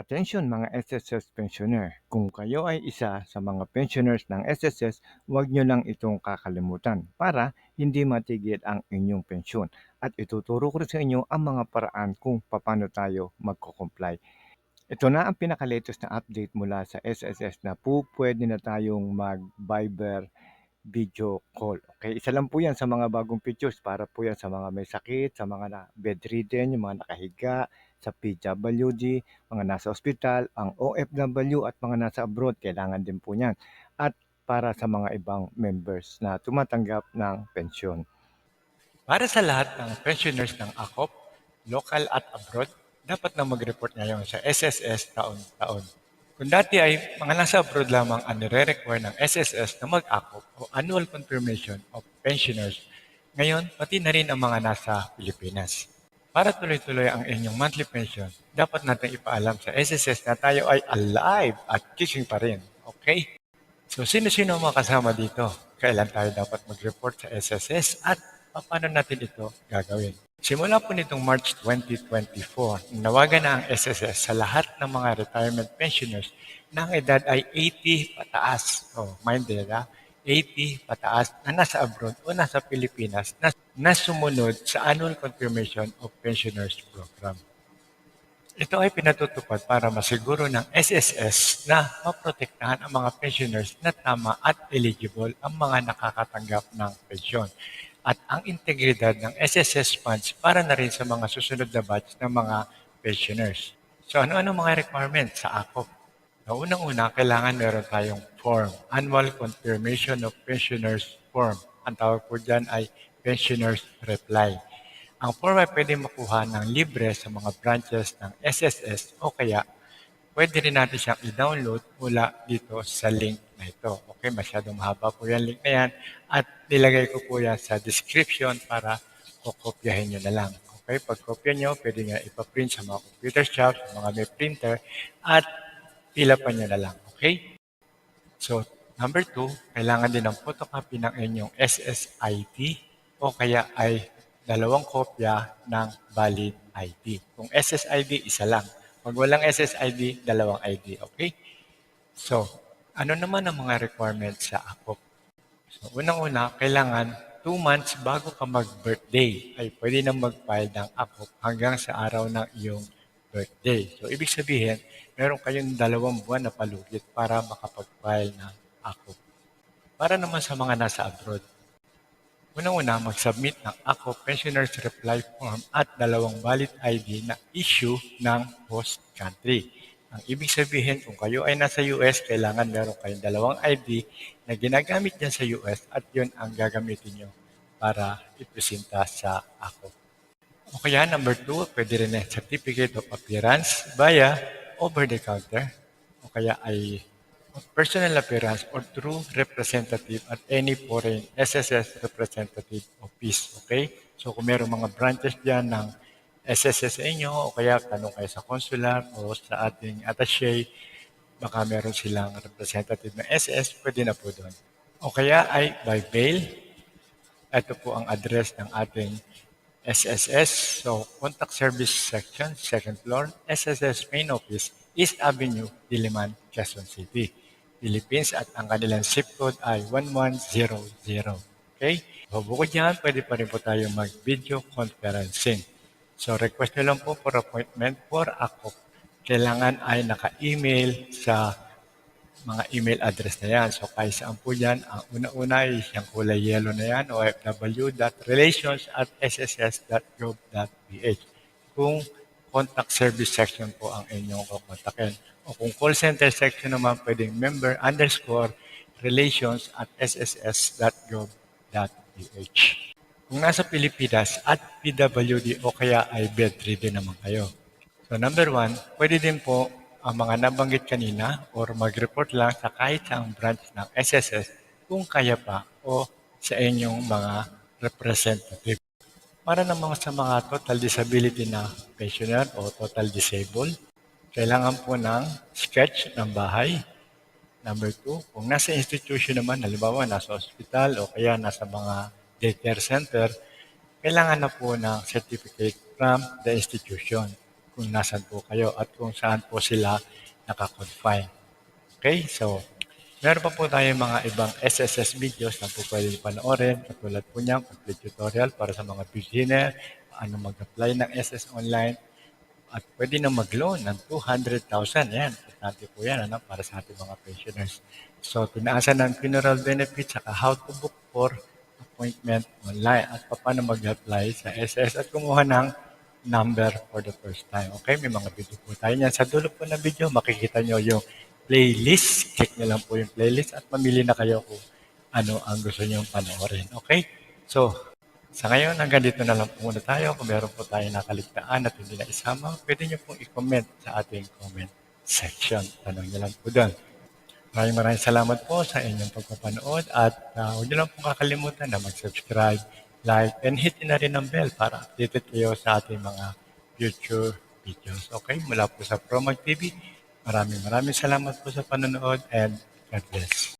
Atensyon mga SSS pensioner, kung kayo ay isa sa mga pensioners ng SSS, huwag nyo lang itong kakalimutan para hindi matigil ang inyong pensyon. At ituturo ko sa inyo ang mga paraan kung paano tayo magko-comply. Ito na ang pinaka-latest na update mula sa SSS na po pwede na tayong mag-Viber video call. Okay, isa lang po yan sa mga bagong features para po yan sa mga may sakit, sa mga na bedridden, yung mga nakahiga, sa PWD, mga nasa ospital, ang OFW at mga nasa abroad, kailangan din po yan. At para sa mga ibang members na tumatanggap ng pensyon. Para sa lahat ng pensioners ng AKOP, local at abroad, dapat na mag-report ngayon sa SSS taon-taon. Kung dati ay mga nasa abroad lamang ang nire-require ng SSS na mag-AKOP o Annual Confirmation of Pensioners, ngayon pati na rin ang mga nasa Pilipinas. Para tuloy-tuloy ang inyong monthly pension, dapat natin ipaalam sa SSS na tayo ay alive at kissing pa rin. Okay? So, sino-sino ang mga kasama dito? Kailan tayo dapat mag-report sa SSS at paano natin ito gagawin? Simula po nitong March 2024, nawagan na ang SSS sa lahat ng mga retirement pensioners na ang edad ay 80 pataas. Oh, mind nila, 80 pataas na nasa abroad o nasa Pilipinas na, na sumunod sa Annual Confirmation of Pensioners Program. Ito ay pinatutupad para masiguro ng SSS na maprotektahan ang mga pensioners na tama at eligible ang mga nakakatanggap ng pensyon at ang integridad ng SSS funds para na rin sa mga susunod na batch ng mga pensioners. So ano-ano mga requirements sa AKOP? Na unang-una, kailangan meron tayong form, Annual Confirmation of Pensioners Form. Ang tawag po dyan ay Pensioners Reply. Ang form ay pwede makuha ng libre sa mga branches ng SSS o kaya pwede rin natin siyang i-download mula dito sa link na ito. Okay, masyadong mahaba po yung link na yan at nilagay ko po yan sa description para kukopyahin nyo na lang. Okay, pag kopya nyo, pwede nyo ipaprint sa mga computer shop, sa mga may printer at pila pa nyo na lang. Okay? So, number two, kailangan din ng photocopy ng inyong SSID o kaya ay dalawang kopya ng valid ID. Kung SSID, isa lang. Pag walang SSID, dalawang ID. Okay? So, ano naman ang mga requirements sa AKOP? So, unang-una, kailangan 2 months bago ka mag-birthday ay pwede na mag-file ng AKOP hanggang sa araw ng iyong birthday. So, ibig sabihin, meron kayong dalawang buwan na palugit para makapag-file ng AKOP. Para naman sa mga nasa abroad, Unang-una, mag-submit ng AKO Pensioners Reply Form at dalawang valid ID na issue ng host country. Ang ibig sabihin, kung kayo ay nasa US, kailangan meron kayong dalawang ID na ginagamit dyan sa US at yun ang gagamitin nyo para ipresenta sa AKO. O kaya, number two, pwede rin na Certificate of Appearance via over-the-counter o kaya ay personal appearance or true representative at any foreign SSS representative office. Okay? So kung meron mga branches dyan ng SSS sa inyo o kaya tanong kayo sa consular o sa ating attaché, baka meron silang representative ng SS, pwede na po doon. O kaya ay by mail. Ito po ang address ng ating SSS. So, Contact Service Section, second floor, SSS Main Office, East Avenue, Diliman, Quezon City, Philippines at ang kanilang zip code ay 1100. Okay? O bukod yan, pwede pa rin po tayo mag-video conferencing. So request nyo lang po for appointment for ako. Kailangan ay naka-email sa mga email address na yan. So kahit saan po yan, ang una-una ay yung kulay yellow na yan, ofw.relations at sss.gov.ph. Kung contact service section po ang inyong kukontakin. O kung call center section naman, pwedeng member underscore relations at sss.gov.ph. Kung nasa Pilipinas at PWD o kaya ay bedridden naman kayo. So number one, pwede din po ang mga nabanggit kanina or mag-report lang sa kahit saang branch ng SSS kung kaya pa o sa inyong mga representative. Para naman sa mga total disability na pensioner o total disabled, kailangan po ng sketch ng bahay. Number two, kung nasa institution naman, halimbawa nasa hospital o kaya nasa mga daycare center, kailangan na po ng certificate from the institution. Kung nasan po kayo at kung saan po sila nakakonfine. Okay, so meron pa po tayo mga ibang SSS videos na po pwede panoorin. Katulad po niyan, complete tutorial para sa mga beginner, paano mag-apply ng SS Online, at pwede na mag-loan ng 200,000. Yan, importante po yan ano, para sa ating mga pensioners. So, pinaasan ng funeral benefits saka how to book for appointment online at paano mag-apply sa SS at kumuha ng number for the first time. Okay, may mga video po tayo niyan. Sa dulo po ng video, makikita nyo yung playlist. Click nyo lang po yung playlist at mamili na kayo kung ano ang gusto nyo panoorin. Okay? So, sa ngayon, hanggang dito na lang po muna tayo. Kung meron po tayo nakaligtaan at hindi na isama, pwede nyo pong i-comment sa ating comment section. Tanong nyo lang po doon. Maraming maraming salamat po sa inyong pagpapanood at uh, huwag nyo lang pong kakalimutan na mag-subscribe, like, and hit na rin ang bell para updated kayo sa ating mga future videos. Okay? Mula po sa ProMag TV, maraming maraming salamat po sa panonood and God bless.